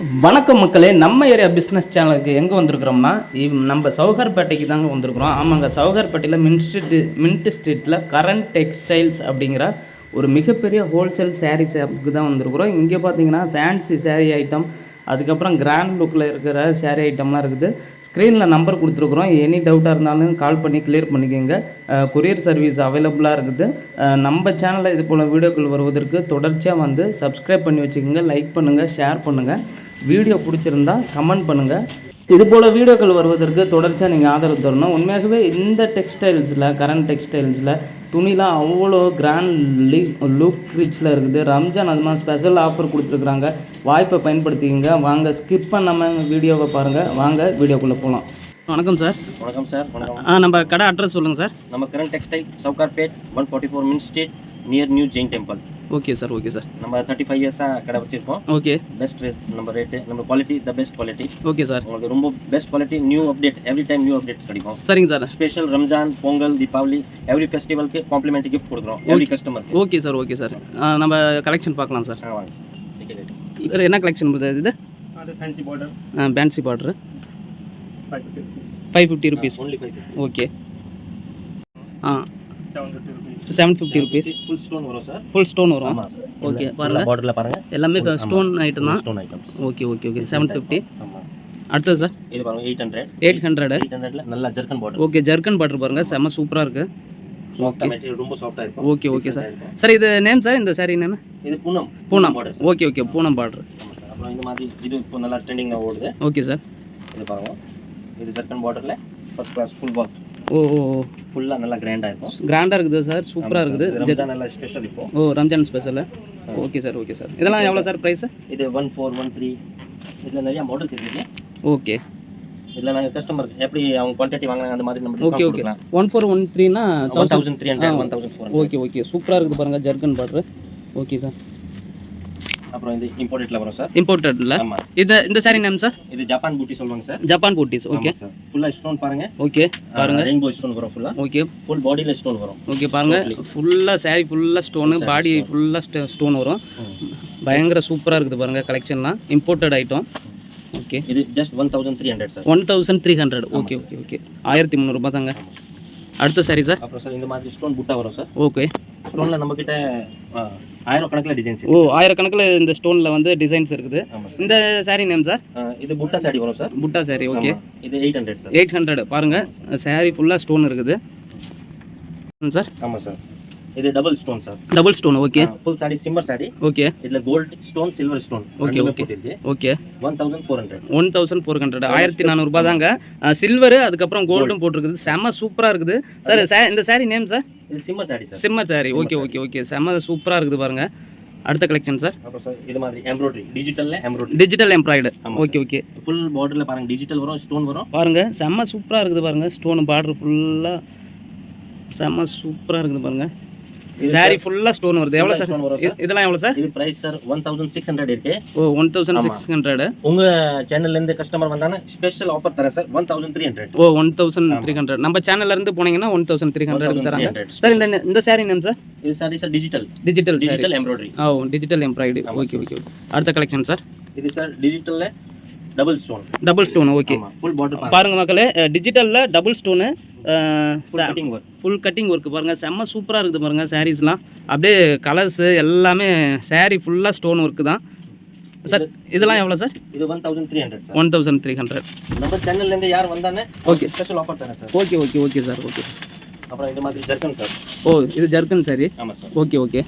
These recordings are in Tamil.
வணக்கம் மக்களே நம்ம ஏரியா பிஸ்னஸ் சேனலுக்கு எங்கே வந்திருக்கிறோம்னா இவ் நம்ம சவுகார்பேட்டைக்கு தாங்க வந்திருக்கிறோம். ஆமாங்க சவுகார்பேட்டையில் மின் ஸ்ட்ரீட் மின்ட் ஸ்ட்ரீட்டில் கரண்ட் டெக்ஸ்டைல்ஸ் அப்படிங்கிற ஒரு மிகப்பெரிய ஹோல்சேல் saree ஷாப்புக்கு தான் வந்திருக்கிறோம். இங்கே பார்த்தீங்கன்னா ஃபேன்சி saree ஐட்டம் அதுக்கப்புறம் கிராண்ட் லுக்கில் இருக்கிற சேரீ ஐட்டம்லாம் இருக்குது. ஸ்க்ரீனில் நம்பர் கொடுத்துருக்குறோம். எனி டவுட்டாக இருந்தாலும் கால் பண்ணி கிளியர் பண்ணிக்கோங்க. கொரியர் சர்வீஸ் அவைலபிளாக இருக்குது. நம்ம சேனலில் இது போல் வீடியோக்கள் வருவதற்கு தொடர்ச்சியாக வந்து சப்ஸ்கிரைப் பண்ணி வச்சுக்கோங்க. லைக் பண்ணுங்கள் ஷேர் பண்ணுங்கள் வீடியோ பிடிச்சிருந்தா கமெண்ட் பண்ணுங்கள் இது போல் வீடியோக்கள் வருவதற்கு தொடர்ச்சியாக நீங்கள் ஆதரவு தரணும். உண்மையாகவே இந்த டெக்ஸ்டைல்ஸில் கரண்ட் டெக்ஸ்டைல்ஸில் துணிலாம் அவ்வளோ கிராண்ட் லீ லுக் ரிச்சில் இருக்குது. ரம்ஜான் அது மாதிரி ஸ்பெஷல் ஆஃபர் கொடுத்துருக்குறாங்க. வாய்ப்பை பயன்படுத்திக்கங்க. வாங்க ஸ்கிப் பண்ணாமல் வீடியோவை பாருங்கள் வாங்க வீடியோக்குள்ளே போகலாம் வணக்கம் சார். வணக்கம் சார் வணக்கம். ஆ நம்ம கடை அட்ரஸ் சொல்லுங்கள் சார். நம்ம Current Textile Sowcarpet one forty four Mint Street near new Jain temple okay sir okay sir நம்ம தேர்ட்டி ஃபைவ் இயர்ஸாக கடை வச்சிருக்கோம். ஓகே பெஸ்ட் ரேட் நம்ம ரேட்டு நம்ம quality the best quality okay sir உங்களுக்கு ரொம்ப best quality new update every time new updates கிடைக்கும். சரிங்க sir special Ramzan Pongal Deepavali every ஃபெஸ்டிவலுக்கு complimentary gift கொடுக்குறோம் எவ்ரி கஸ்டமருக்கு ஓகே சார் ஓகே சார் நம்ம கலெக்ஷன் பார்க்கலாம் சார் ஆ வாங்க என்ன கலெக்ஷன் வருது இது? Fancy border fancy border five fifty rupees only five okay ஆ. Seven fifty rupees full stone வரும் சார் ஃபுல் ஸ்டோன் வரும். ஓகே பாருங்க. பார்டரில் பாருங்க. எல்லாமே ஸ்டோன் ஐட்டம் தான். Stone items okay okay okay seven fifty அடுத்தது சார் இது பாருங்க eight hundred eight hundred eight ஹண்ட்ரட்ல நல்லா zircon border okay zircon border பாருங்கள் செம்ம சூப்பராக இருக்குது ரொம்ப சாஃப்டா இருக்கும். Okay okay sir. சார் இது நேம் சார் இந்த சாரி நேம் இது Poonam. Poonam. Border okay okay Poonam border அப்புறம் இந்த மாதிரி இது இப்போ நல்லா ட்ரெண்டிங்ல ஓடுது. ஓகே சார் இது பாருங்க. இது ஜர்க்கன் பார்டர்ல ஃபர்ஸ்ட் கிளாஸ் ஃபுல் ஒர்க் ஓ ஓ. ஓ ஃபுல்லா நல்லா கிராண்டா இருக்கும். கிராண்டாக இருக்குது சார் சூப்பராக இருக்குது. ரம்ஜான் நல்லா ஸ்பெஷல் இப்போ. ஓ Ramzan special okay sir okay sir இதெல்லாம் எவ்வளோ சார் ப்ரைஸு இது ஒன் ஃபோர் ஒன் த்ரீ இதுல நிறைய மாடல்ஸ் இருக்கு. ஓகே இதுல நாங்க கஸ்டமர் எப்படி அவங்க குவான்டிட்டி வாங்குறாங்க அந்த மாதிரி நம்ம okay okay one four one த்ரீனா one thousand three hundred. One thousand four okay okay சூப்பராக இருக்குது பாருங்கள் ஜர்கன் பார்டர் ஓகே சார் அப்புறம் இது இம்போர்ட்டட்ல வரும் சார் இம்போர்ட்டட்ல ஆமா. இந்த சாரி நேம் சார் இது ஜப்பான் பூட்டி சொல்லுவாங்க sir Japan beauties okay sir ஃபுல்லா ஸ்டோன் பாருங்க. ஓகே பாருங்க. ரெயின்போ ஸ்டோன் வரும் ஃபுல்லா ஓகே ஃபுல் பாடியில ஸ்டோன் வரும். ஓகே பாருங்க. ஃபுல்லாக சாரி ஃபுல்லாக ஸ்டோனு பாடி. ஃபுல்லாக ஸ்டோன் வரும். பயங்கர சூப்பராக இருக்குது பாருங்கள் கலெக்ஷன்லாம் இம்போர்ட்டட் ஐட்டம் ஓகே இது just one thousand three hundred sir one thousand three hundred okay okay okay ஆயிரத்தி முந்நூறுபா தாங்க. அடுத்த சாரி சார் அப்புறம் சார் இந்த மாதிரி ஸ்டோன் புட்டா வரும் சார் ஓகே ஸ்டோன்ல நம்ம கிட்ட ஆயிரம் கணக்குல டிசைன்ஸ் ஓ ஆயிரக்கணக்கில் இந்த ஸ்டோனில் வந்து டிசைன்ஸ் இருக்குது. சார் இந்த சாரி நேம் சார் இது புட்டா சாடி வரும் சார் புட்டா சாரி ஓகே. இது eight hundred sir eight hundred பாருங்கள் சாரி ஃபுல்லாக ஸ்டோன் இருக்குது. சார் ஆமா சார் இது double stone sir double stone okay full sari shimmer sari okay இதுல gold stone silver stone okay. போட்டிருக்கு. Okay one thousand four hundred one thousand four hundred ஆயிரத்தி நானூறுபா தாங்க சில்வரு அதுக்கப்புறம் கோல்டும் போட்டிருக்குது. செம்ம சூப்பராக இருக்குது. சார் இந்த சாரி நேம் சார் இது shimmer sari sir shimmer sari okay. Okay okay செம்ம சூப்பராக இருக்குது பாருங்க. அடுத்த கலெக்ஷன் சார் அப்புறம் சார் இது மாதிரி embroidery டிஜிட்டல்ல embroidery digital embroider okay okay full பார்டர்ல பாருங்க. டிஜிட்டல் வரும் ஸ்டோன் வரும். பாருங்க செம்ம சூப்பராக இருக்குது பாருங்க. ஸ்டோன் பார்டர் ஃபுல்லாக செம்ம சூப்பராக இருக்குது பாருங்க. சாரி ஃபுல்லாக ஸ்டோன் வருது. எவ்வளோ சார் இதெல்லாம் எவ்வளோ சார் இது price sir one thousand six hundred இருக்கு. ஓ ஒன் தௌசண்ட். சிக்ஸ் ஹண்ட்ரட் உங்க சேனல்ல இருந்து கஸ்டமர் வந்தாங்கன்னா ஸ்பெஷல் ஆஃபர் தரேன் sir one thousand three hundred ஓ ஒன் தௌசண்ட் த்ரீ ஹண்ட்ரட் நம்ம சேனல்ல இருந்து போனீங்கன்னா ஒன் தௌசண்ட் த்ரீ ஹண்ட்ரட் தராங்க. சார் இந்த இந்த சாரி நேம் சார் இது sari sir digital digital digital embroidery ஓ டிஜிட்டல் எம்ப்ராய்டு ஆமா, ஓகே ஓகே அடுத்த கலெக்ஷன் சார் இது sir டிஜிட்டல்ல double stone double stone okay full border பாருங்க மக்களே டிஜிட்டலில் double stone full cutting work full cutting work பாருங்க. செம்ம சூப்பராக இருக்குது பாருங்க சாரீஸ்லாம் அப்படியே கலர்ஸு எல்லாமே saree ஃபுல்லாக ஸ்டோன் ஒர்க்கு தான். சார் இதெல்லாம் எவ்வளோ சார் இது one thousand three hundred sir one thousand three hundred நம்ம சேனல்ல இருந்து யார் வந்தானே ஓகே ஸ்பெஷல் ஆஃபர் தரேன் sir okay okay okay sir okay அப்புறம் இது மாதிரி ஜர்க்கன் சார் ஓ இது ஜர்கன் சாரி ஆமா சார் ஓகே ஓகே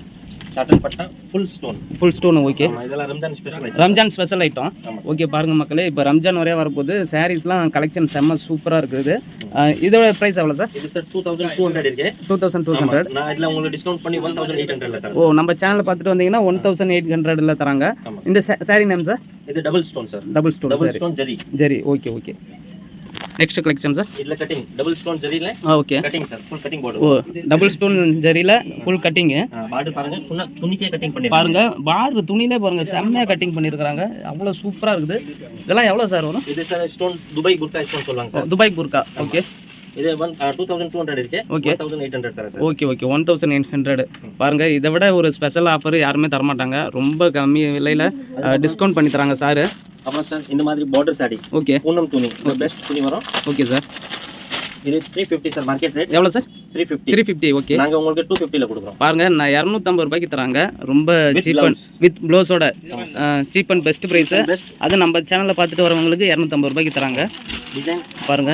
ஷார்டன் பட்டா full stone full stone okay இதெல்லாம் Ramzan special item Ramzan special item ஆமா. ஓகே பாருங்க மக்களே இப்போ ரம்ஜான் வரையா வரப்போகுது. சாரீஸ்லாம் கலெக்ஷன் செம்ம சூப்பராக இருக்குது. இதோட ப்ரைஸ் எவ்வளோ சார் இது sir two thousand two hundred இருக்கு. Two thousand two. ஹண்ட்ரட் நான் இதுல உங்களுக்கு டிஸ்கவுண்ட் பண்ணி ஒன் தௌசண்ட் எயிட் ஹண்ட்ரட்ல தரேன் ஓ நம்ம சேனலை பார்த்துட்டு வந்தீங்கன்னா ஒன் தௌசண்ட் எயிட் ஹண்ட்ரட்ல தராங்க. இந்த சாரி நேம் சார் இது double stone sir double stone double stone zari okay okay next collection sir இதுல கட்டிங் டபுள் ஸ்டோன் ஜரியில ஆ okay cutting sir full cutting ஓ போர்டு டபுள் ஸ்டோன் ஜரியில் ஃபுல் கட்டிங்கு பார்டர் பாருங்க. ஃபுல்லா துணிக்கே கட்டிங் பண்ணி பாருங்க பார்டர் துணியிலே பாருங்க செம்மையாக கட்டிங் பண்ணியிருக்காங்க அவ்வளோ சூப்பராக இருக்குது. இதெல்லாம் எவ்வளோ சார் வரும்? இது சார் ஸ்டோன் துபாய் குர்கா ஸ்டோன் சொல்லுவாங்க சார் துபாய் புர்கா ஓகே இது one two thousand two hundred இருக்கு. Okay. One thousand eight hundred தரேன் okay okay one thousand eight hundred பாருங்க இதை விட ஒரு ஸ்பெஷல் ஆஃபர் யாருமே தரமாட்டாங்க. ரொம்ப கம்மி விலையில் டிஸ்கவுண்ட் பண்ணி தராங்க சார் அப்புறம் சார் இந்த மாதிரி பார்டர் சாரி ஓகே பூனம் துணி. பெஸ்ட் துணி வரும். ஓகே சார் இது three fifty sir market rate எவ்வளோ sir three fifty three fifty okay நாங்க உங்களுக்கு டூ ஃபிஃப்டியில் கொடுக்குறோம். பாருங்க நான் இரநூத்தம்பது ரூபாய்க்கு தராங்க. ரொம்ப சீப் அண்ட். வித் ப்ளவுஸோட சீப் அண்ட் பெஸ்ட் ப்ரைஸு அது நம்ம சேனலில் பார்த்துட்டு வரவங்களுக்கு இரநூத்தம்பது ரூபாய்க்கு தராங்க. டிசைன் பாருங்க.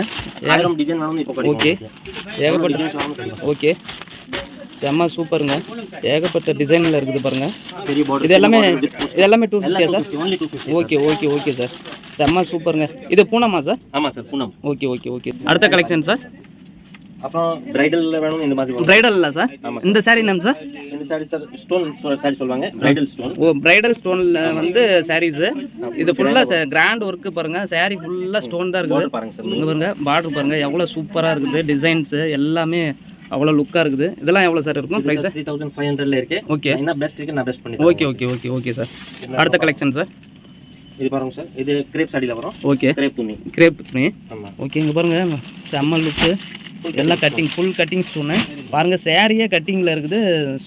ஆயிரம் டிசைன் வேணும் இப்போ. உங்களுக்கு. ஏகப்பட்ட. ஓகே. செம்ம சூப்பருங்க. ஏகப்பட்ட டிசைனில் இருக்குது பாருங்க. பெரிய border, இது எல்லாமே. இது எல்லாமே two ஃபிஃப்டியா sir 250, only 250 okay okay okay sir செம்ம சூப்பருங்க. இது பூனமா சார் ஆமா sir Poonam. Okay okay okay. அடுத்த கலெக்ஷன் சார் அப்புறம் பிரைடல்ல வேணும் இந்த மாதிரி வரும். பிரைடல் இல்லை சார் இந்த சாரீ நேம் சார் இந்த சாரி சார் ஸ்டோன் சாரி சொல்லுவாங்க. பிரைடல் ஸ்டோன் ஓ பிரைடல் ஸ்டோனில் வந்து சாரீஸு இது ஃபுல்லாக கிராண்ட் ஒர்க்கு பாருங்க. Saree ஃபுல்லாக ஸ்டோன் தான் இருக்குது. பாருங்க சார் இங்கே பாருங்க பார்டர் பாருங்க. எவ்வளோ சூப்பராக இருக்குது. டிசைன்ஸு எல்லாமே அவ்வளோ லுக்காக இருக்குது. இதெல்லாம் எவ்வளோ சார் இருக்கும்? ப்ரைஸ் த்ரீ தௌசண்ட் ஃபைவ் ஹண்ட்ரட்ல இருக்கு. ஓகே என்ன பெஸ்ட் இருக்கு நான் பெஸ்ட் பண்ணி okay okay okay okay sir அடுத்த கலெக்ஷன் சார் இது பாருங்க சார் இது கிரேப் சாடியில வரும். ஓகே கிரேப் துணி. கிரேப் துணி. ஆமா. ஓகே இங்கே பாருங்க. செம்ம லுக்கு எல்லாம் கட்டிங் ஃபுல் கட்டிங் ஸ்டோனு பாருங்க சேரீயே கட்டிங்கில் இருக்குது.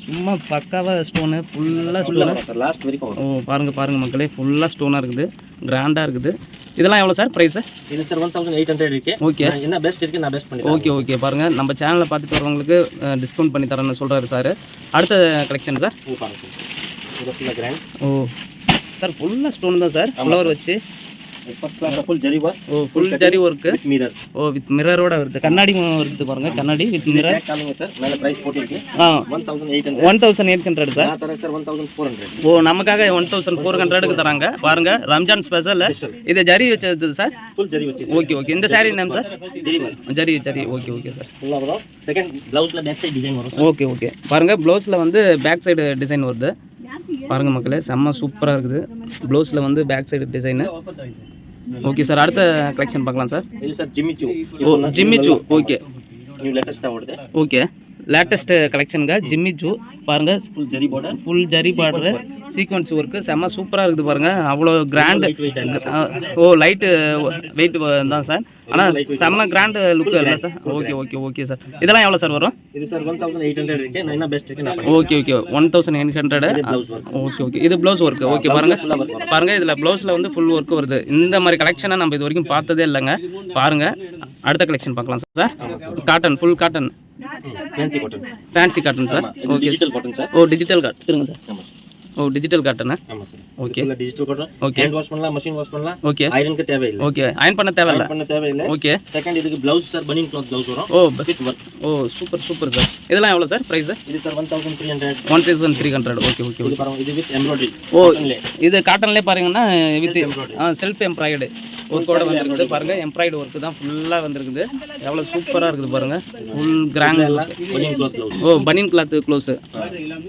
சும்மா பக்காவாக ஸ்டோனு ஃபுல்லாக ஃபுல்லா ஸ்டோனு லாஸ்ட் வரைக்கும் ஓ பாருங்க பாருங்க மக்களே. ஃபுல்லாக ஸ்டோனாக இருக்குது. கிராண்டாக இருக்குது. இதெல்லாம் எவ்வளோ சார் ப்ரைஸு இது sir one thousand eight hundred இருக்கு. ஓகே என்ன பெஸ்ட் இருக்கு நான் பெஸ்ட் பண்ணி ஓகே ஓகே பாருங்க நம்ம சேனலை பார்த்துட்டு வரவங்களுக்கு டிஸ்கவுண்ட் பண்ணி தரேன்னு சொல்கிறாரு சார் அடுத்த கலெக்ஷன் சார் ஓ. சார் ஃபுல்லாக ஸ்டோன் தான் சார் ஃப்ளவர் வச்சு. First full zari work O full zari work with mirror O with மிரரோட வருது. கண்ணாடி வருது பாருங்க கண்ணாடி வித் மிரர் காமிங்க சார் மேல பிரைஸ் போட்டிருக்கு. ஆ. One thousand eight hundred one thousand eight hundred sir நான் தரேன் sir one thousand four hundred ஓ நமக்காக ஒன் தௌசண்ட் ஃபோர் ஹண்ட்ரடுக்கு தராங்க. பாருங்க ரம்ஜான் ஸ்பெஷல் இது ஜரி வச்சது சார் ஃபுல் ஜரி வச்சு ஓகே ஓகே இந்த sari name sir zari zari okay okay sir second பிளவுஸ்ல back side design வரும். சார் ஓகே ஓகே பாருங்க ப்ளவுஸில் வந்து பேக் சைடு டிசைன் வருது. பாருங்க மக்களே செம்ம சூப்பராக இருக்குது. ப்ளவுஸில் வந்து back side design okay sir அடுத்த கலெக்ஷன் பார்க்கலாம் சார் இது சார் ஜிம்மி சூ ஓ Jimmy Choo okay okay latest கலெக்ஷனுங்க Jimmy Choo பாருங்க. Full zari border full zari border sequins work செம்ம சூப்பராக இருக்குது பாருங்க. அவ்வளோ கிராண்டு ஓ லைட்டு வெயிட் தான் சார். ஆனால் செம்ம கிராண்டு லுக்கு இல்லை sir. Okay okay okay sir. இதெல்லாம் எவ்வளோ சார் வரும்? இது sir one thousand eight hundred இருக்கு. நான் என்ன best okay okay one thousand eight hundred okay okay இது ப்ளவுஸ் ஒர்க்கு ஓகே பாருங்க. பாருங்க இதில் ப்ளவுஸில் வந்து ஃபுல் ஒர்க் வருது. இந்த மாதிரி கலெக்ஷனை நம்ம இது வரைக்கும் பார்த்ததே இல்லைங்க. பாருங்க. அடுத்த கலெக்ஷன் பார்க்கலாம் sir. Cotton full cotton fancy cotton fancy cotton sir okay digital cotton sir oh digital cot இருங்க சார் ஓ டிஜிட்டல் காட்டனு ஆமா சார் ஓகே ஃபுல்லா digital cotton okay hand wash பண்ணலாம் மஷின் வாஷ் பண்ணலாம். ஓகே ஐரனுக்கு தேவையில்லை. ஓகே அயன் பண்ண தேவையில்ல? Iron பண்ண தேவையில்லை. ஓகே செகண்ட் இதுக்கு blouse sir baniyan cloth blouse வரும். ஓ with work O super super sir இதெல்லாம் எவ்வளோ சார் ப்ரைஸு இது sir one thousand three hundred one thousand three hundred okay okay இது பாருங்க இது வித் எம்ப்ராய்டரி ஓ இது காட்டன்லேயே பாருங்கன்னா வித். செல்ஃப் எம்ப்ராய்டு ஒர்க்கோட வந்திருக்குது. பாருங்க எம்ப்ராய்டு ஒர்க்கு தான் ஃபுல்லாக வந்திருக்குது. எவ்வளோ சூப்பராக இருக்குது பாருங்க. ஃபுல் கிராண்ட் எல்லாம் ஓ பனியன் கிளாத்து க்ளோஸு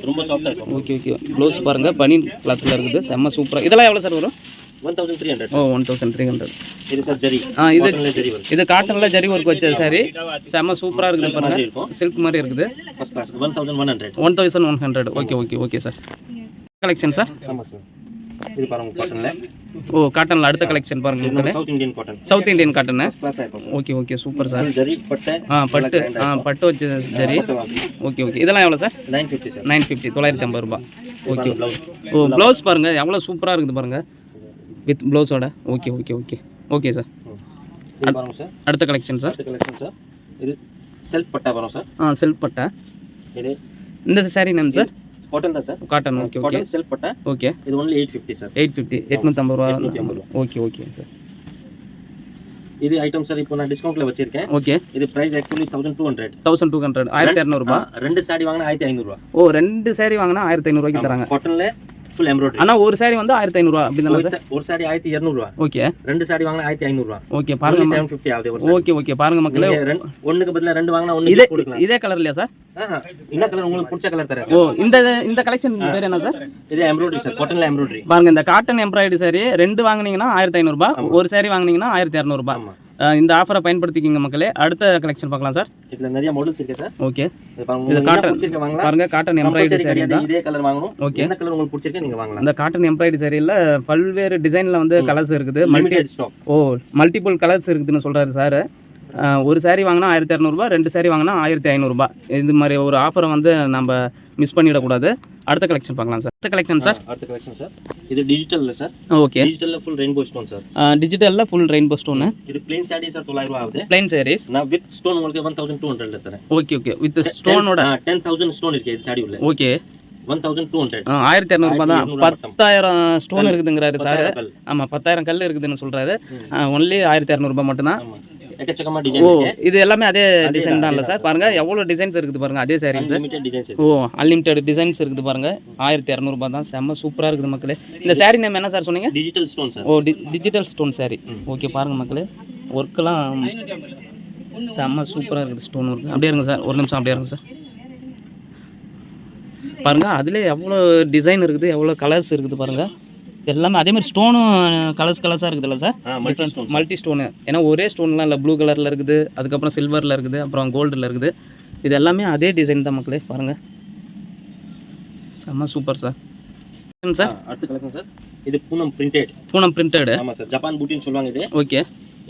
ரொம்ப சாஃப்டா இருக்கும். ஓகே ஓகே க்ளோஸ் பாருங்க. பனியன் கிளாத்தில் இருக்குது. செம்ம சூப்பராக இதெல்லாம் எவ்வளோ சார் வரும்? ஒன் தௌசண்ட் த்ரீ ஹண்ட்ரட் ஓ ஒன் தௌசண்ட் த்ரீ ஹண்ட்ரட் இது சார் ஜரி. ஆ இது இது காட்டனில் ஜரி ஒர்க் வச்ச சாரி செம்ம சூப்பராக இருக்குது மாதிரி பாருங்க. இருக்கும். சில்க் மாதிரி இருக்குது. Class one thousand one hundred one thousand one hundred okay okay okay sir collection sir ஆமா சார் இது பாருங்க காட்டன்ல ஓ காட்டனில் அடுத்த கலெக்ஷன் பாருங்க மக்களே South Indian cotton South Indian cotton okay okay super sir zari பட்டை ஆ பட்டு ஆ பட்டு வச்ச சரி ஓகே ஓகே இதெல்லாம் எவ்வளோ sir nine fifty sir nine fifty தொள்ளாயிரத்தி ஐம்பது ரூபா ஓகே ஓ ப்ளவுஸ் பாருங்கள் எவ்வளோ சூப்பராக இருக்குது பாருங்கள் வித் ப்ளவுஸோட okay okay okay okay sir அடுத்த கலெக்ஷன் சார் கலெக்ஷன் சார் இது செல்ஃப் பட்டா வரும் சார் ஆ செல்ஃப் பட்டா. இது இந்த சாரீ நேம் சார் காட்டன் தான் sir cotton okay okay self பட்டா ஓகே இது only eight fifty sir eight fifty எட்நூற்றம்பது ரூபா. 850 ரூபா. ஓகே ஓகே சார் இது ஐட்டம் சார் இப்போ நான் டிஸ்கவுண்ட்ல வச்சிருக்கேன். ஓகே இது price actually thousand two hundred thousand two hundred ஆயிரத்தி இரநூறுபா ரெண்டு சாடி வாங்கினா ஆயிரத்தி ஐநூறுரூவா ஓ ரெண்டு சாரி வாங்கினா ஆயிரத்தி ஐநூறுரூவாய்க்கு தராங்க. காட்டன்ல ஃபுல் எம்ப்ராய்டரி ஆனால் ஒரு சாரி வந்து ஆயிரத்தி ஐநூறுரூவா அப்படி சார்? ஒரு சாடி ஆயிரத்தி இரநூறுவா. ஓகே. ரெண்டு சாடி வாங்கினா ஆயிரத்தி ஐநூறுரூவா ஓகே பாருங்க செவன் ஃபிஃப்டி ஆகுது ஓகே ஓகே பாருங்க மக்களே. நீங்க ரெண்டு- ஒண்ணுக்கு பதிலா ரெண்டு வாங்கினா இதே ஒண்ணு கொடுக்கலாம். இதே கலர் இல்லையா சார்? என்ன கலர் உங்களுக்கு பிடிச்ச கலர் தரேன் ஓ சார். இந்த இந்த கலெக்ஷன் பேர் என்ன சார்? இது எம்ப்ராய்டரி சார் காட்டன்ல எம்ப்ராய்டரி பாருங்க இந்த காட்டன் எம்ப்ராய்டரி சாரி ரெண்டு வாங்குனீங்கன்னா ஆயிரத்தி ஐநூறுபா ஒரு சாரி வாங்குனீங்கன்னா ஆயிரத்தி இரநூறுபா. இந்த ஆஃபரை பயன்படுத்திக்கிங்க மக்களே. அடுத்த கலெக்ஷன் பார்க்கலாம் சார். இதுல நிறைய மாடல்ஸ் இருக்கு சார். ஓகே இது வாங்கலாம். பாருங்க காட்டன் எம்ப்ராய்டரி சாரி தான். இதே கலர் வாங்கணும். Okay. என்ன கலர் உங்களுக்கு பிடிச்சிருக்க நீங்க வாங்கலாம். இந்த காட்டன் எம்ப்ராய்டரி சாரியில் பல்வேறு டிசைனில் வந்து கலர்ஸ் இருக்குது. மல்டி ஓ மல்டிபிள் கலர்ஸ் இருக்குதுன்னு சொல்கிறாரு சார். ஒரு சாரி வாங்கினா ஆயிரத்தி இரநூறுபா ரெண்டு சாரி வாங்கினா ஆயிரத்தி ஐநூறுரூபா இது மாதிரி ஒரு ஆஃபரை வந்து நம்ம மிஸ் பண்ணிடக்கூடாது. அடுத்த கலெக்ஷன் பார்க்கலாம் சார். அடுத்த கலெக்ஷன் சார். அடுத்த கலெக்ஷன் சார். இது டிஜிட்டல்ல சார். ஓகே. டிஜிட்டல்ல ஃபுல் ரெயின்போ ஸ்டோன் சார். டிஜிட்டலில் ஃபுல் ரெயின்போ ஸ்டோனு இது பிளேன் சாரி சார் தொள்ளாயிரம் ரூபா ஆகுது. பிளைன் சாரீஸ் நான் வித் ஸ்டோன் உங்களுக்கு ஒன் தௌசண்ட் டூ ஹண்ட்ரட்ல தரேன். Okay okay. வித் ஸ்டோனோட டென் தௌசண்ட் ஸ்டோன் இருக்கு இது சாரி உள்ள. Okay. One thousand two hundred ஆயிரத்தி இரநூறுபா தான். 1200 மட்டும். பத்தாயிரம் ஸ்டோன் இருக்குதுங்கிறாரு சார். ஆமாம் பத்தாயிரம் கல் இருக்குதுன்னு சொல்கிறாரு. ஒன்லி ஆயிரத்தி இரநூறுபா மட்டும்தான். ஆமா எக்கச்சக்கமா ஓ டிசைன் இருக்கு. இது எல்லாமே அதே டிசைன் தான், இல்லை சார். பாருங்க எவ்வளோ டிசைன்ஸ் இருக்குது பாருங்க அதே saris unlimited designs oh unlimited designs இருக்குது பாருங்க. ஆயிரத்தி இரநூறுபா தான். செம்ம சூப்பராக இருக்குது மக்களே. இந்த சாரீ நேம் என்ன சார் சொன்னீங்க? Digital stone sir oh digital stone sari. Okay பாருங்க மக்களே. ஒர்க்கெல்லாம் செம்ம சூப்பராக இருக்குது ஸ்டோன் ஒர்க் அப்படியே இருங்க சார். ஒரு நிமிஷம் அப்படியே இருங்க சார். பாருங்க அதிலே எவ்வளோ டிசைன் இருக்குது எவ்வளோ கலர்ஸ் இருக்குது பாருங்க. எல்லாமே அதே மாதிரி ஸ்டோனும் கலர்ஸ் கலர்ஸாக இருக்குதுல்ல சார் மல்டி ஸ்டோன் ஏன்னா ஒரே ஸ்டோன்லாம் இல்லை ப்ளூ கலரில் இருக்குது அதுக்கப்புறம் சில்வரில் இருக்குது அப்புறம் கோல்டில் இருக்குது. இது எல்லாமே அதே டிசைன் தான் மக்களே பாருங்கள் செம்ம சூப்பர் சார் சார் அடுத்த கலெக்ஷன் சார் இது பூனம் பிரிண்டட் பூனம் பிரிண்டடு ஆமா சார் ஜப்பான் பூட்டின்னு சொல்லுவாங்க இது. ஓகே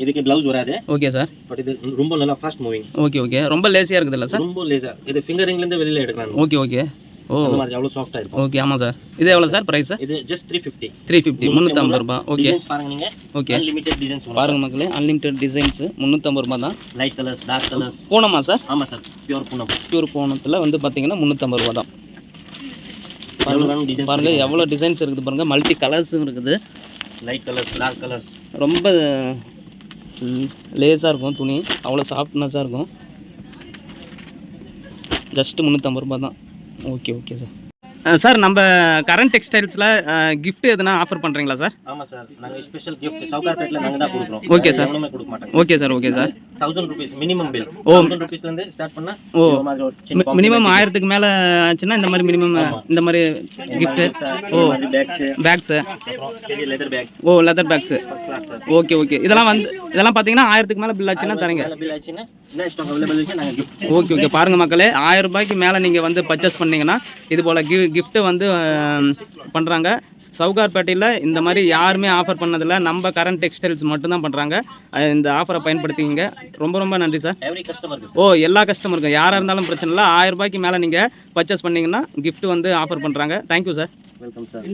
இதுக்கு பிளவுஸ் வராது. ஓகே சார் பட் இது ரொம்ப நல்லா ஃபாஸ்ட் மூவிங் ஓகே ஓகே ரொம்ப லேசியாக இருக்குதுல்ல சார் ரொம்ப லேசா இது ஃபிங்கரிங்ல இருந்து வெளியில எடுக்கலாம். Okay okay oh. அந்த மாதிரி அவ்வளவு சாஃப்ட்டா இருக்கும். ஓகே ஆமாம் சார் இது எவ்வளோ சார் ப்ரைஸ் இது just three fifty three fifty முந்நூற்றம்பது ரூபா. ஓகே பாருங்க நீங்க. ஓகே அன்லிமிட்டட் டிசைன்ஸ் பாருங்க மக்களே அன்லிமிட்டெட் டிசைன்ஸு முந்நூற்றம்பது ரூபா தான். லைட் கலர்ஸ் டார்க் கலர்ஸ் பூனமா சார் ஆமா சார் பியூர் பூனம். பியூர் பூனத்தில் வந்து பார்த்தீங்கன்னா முந்நூற்றம்பது ரூபா தான். பாருங்க எவ்வளோ டிசைன்ஸ் இருக்குது பாருங்க. மல்டி கலர்ஸும் இருக்குது. லைட் கலர்ஸ் டார்க் கலர்ஸ் ரொம்ப லேஸாக இருக்கும் துணி. அவ்வளோ சாஃப்ட்னஸாக இருக்கும். ஜஸ்ட்டு முந்நூற்றம்பது ரூபா தான். ஓகே ஓகே சார் சார் நம்ம கரண்ட் டெக்ஸ்டைல்ஸில் gift எதுனா ஆஃபர் பண்ணுறீங்களா சார்? ஆமா சார். நாங்க ஸ்பெஷல் gift. சவுகார்பேட்ல நாங்க தான் கொடுக்குறோம். Okay, sir. எவனுமே கொடுக்க மாட்டாங்க okay sir okay sir. Thousand rupees minimum bill oh. Thousand ருபீஸ்ல இருந்து ஸ்டார்ட் பண்ணா ஓ. இந்த மாதிரி ஒரு சின்ன மினிமம் ஆயிரத்துக்கு மேலே ஆச்சுன்னா இந்த மாதிரி மினிமம் இந்த மாதிரி gift oh. Bags leather bag oh leather bags sir okay okay இதெல்லாம் வந்து இதெல்லாம் பார்த்தீங்கன்னா ஆயிரத்துக்கு மேலே பில் ஆச்சுன்னா தரீங்க. பில் ஆச்சுன்னா ஓகே ஓகே பாருங்க மக்களே ஆயிரம் ரூபாய்க்கு மேலே நீங்கள் வந்து பர்ச்சேஸ் பண்ணீங்கன்னா இது போல் கி கிஃப்ட்டு வந்து பண்ணுறாங்க சவுகார்பேட்டையில் இந்த மாதிரி யாருமே ஆஃபர் பண்ணதில்ல. நம்ம கரண்ட் டெக்ஸ்டைல்ஸ் மட்டும்தான் பண்ணுறாங்க இந்த ஆஃபரை பயன்படுத்திக்கிங்க. ரொம்ப ரொம்ப நன்றி சார் ஓ எல்லா கஸ்டமருக்கும் யாராக இருந்தாலும் பிரச்சனை இல்லை. ஆயிரம் ரூபாய்க்கு மேலே நீங்கள் பர்ச்சேஸ் பண்ணீங்கன்னா gift வந்து ஆஃபர் பண்ணுறாங்க தேங்க்யூ சார் வெல்கம் சார்